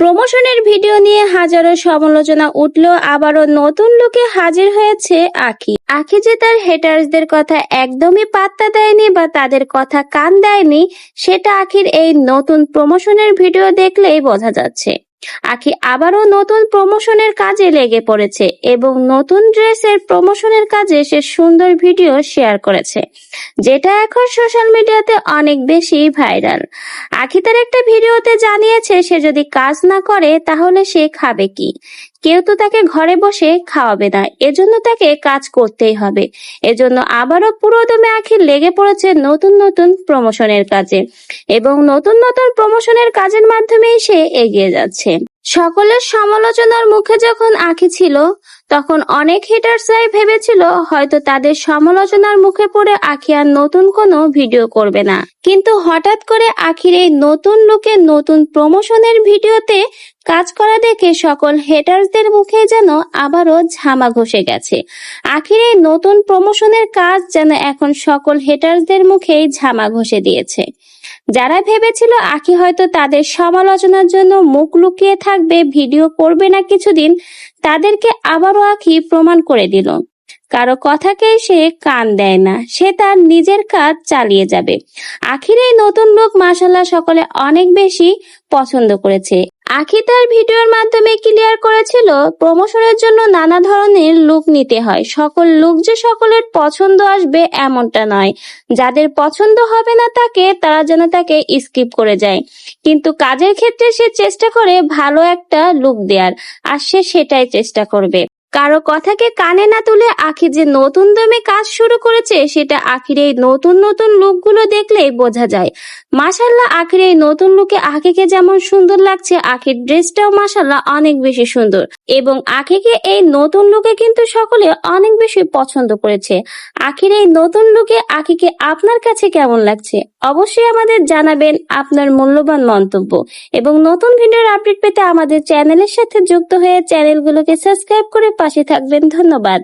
প্রমোশনের ভিডিও নিয়ে হাজারো সমালোচনা উঠলেও আবারও নতুন লোকে হাজির হয়েছে আখি। আখি যে তার হেটার্সদের কথা একদমই পাত্তা দেয়নি বা তাদের কথা কান দেয়নি, সেটা আখির এই নতুন প্রমোশনের ভিডিও দেখলেই বোঝা যাচ্ছে। আখি আবারও নতুন প্রমোশনের কাজে লেগে পড়েছে এবং নতুন ড্রেসের প্রমোশনের কাজে সে সুন্দর ভিডিও শেয়ার করেছে, যেটা এখন সোশ্যাল মিডিয়াতে অনেক বেশি ভাইরাল আখি তার একটা ভিডিওতে জানিয়েছে, সে যদি কাজ না করে, তাহলে সে খাবে কি? কেউ তো তাকে ঘরে বসে খাওয়াবে না। এজন্য তাকে কাজ করতেই হবে। এজন্য আবারও পুরোদমে আখি লেগে পড়েছে নতুন নতুন প্রমোশনের কাজে। এবং নতুন নতুন প্রমোশনের কাজের মাধ্যমেই সে এগিয়ে যাচ্ছে। সকলের সমালোচনার মুখে যখন আখি ছিল, তখন অনেক হেটার্সরাই ভেবেছিল হয়তো তাদের সমালোচনার মুখে পড়ে আখি আর নতুন কোনো ভিডিও করবে না। কিন্তু হঠাৎ করে আখির এই নতুন লুকে নতুন প্রমোশনের ভিডিওতে কাজ করা দেখে সকল হেটার্সদের মুখে যেন আবারও ঝামা ঘষে গেছে। আখির এই নতুন প্রমোশনের কাজ যেন এখন সকল হেটার্সদের মুখেই ঝামা ঘষে দিয়েছে। যারা ভেবেছিল আখি হয়তো তাদের সমালোচনার জন্য মুখ লুকিয়ে থাকবে ভিডিও করবে না কিছুদিন তাদেরকে আবারও আঁকি প্রমাণ করে দিল। কারও কথাকেই সে কান দেয় না, সে তার নিজের কাজ চালিয়ে যাবে। আখির এই নতুন লোক মাসাল্লাহ সকলে অনেক বেশি পছন্দ করেছে। আখি তার ভিডিওর মাধ্যমে ক্লিয়ার করেছিল প্রমোশনের জন্য নানা ধরনের লুক নিতে হয়। সকল লুক যে সকলের পছন্দ আসবে এমনটা নয়। যাদের পছন্দ হবে না তাকে, তারা যেন তাকে স্কিপ করে যায়। কিন্তু কাজের ক্ষেত্রে সে চেষ্টা করে ভালো একটা লুক দেওয়ার আর সে সেটাই চেষ্টা করবে। কারও কথাকে কানে না তুলে আখি যে নতুন দমে কাজ শুরু করেছে, সেটা আখির এই নতুন নতুন লুকগুলো দেখলেই বোঝা যায়। মাসাল্লাহ আখির এই নতুন লুকে আখিকে যেমন সুন্দর লাগছে, আখির ড্রেসটাও মাসাল্লাহ অনেক বেশি সুন্দর। এবং আখিকে এই নতুন লুকে কিন্তু সকলে অনেক বেশি পছন্দ করেছে। আখির এই নতুন লুকে আখিকে আপনার কাছে কেমন লাগছে? অবশ্যই আমাদের জানাবেন আপনার মূল্যবান মন্তব্য। এবং নতুন ভিডিওর আপডেট পেতে আমাদের চ্যানেলের সাথে যুক্ত হয়ে চ্যানেলগুলোকে সাবস্ক্রাইব করে পাশে থাকবেন ধন্যবাদ।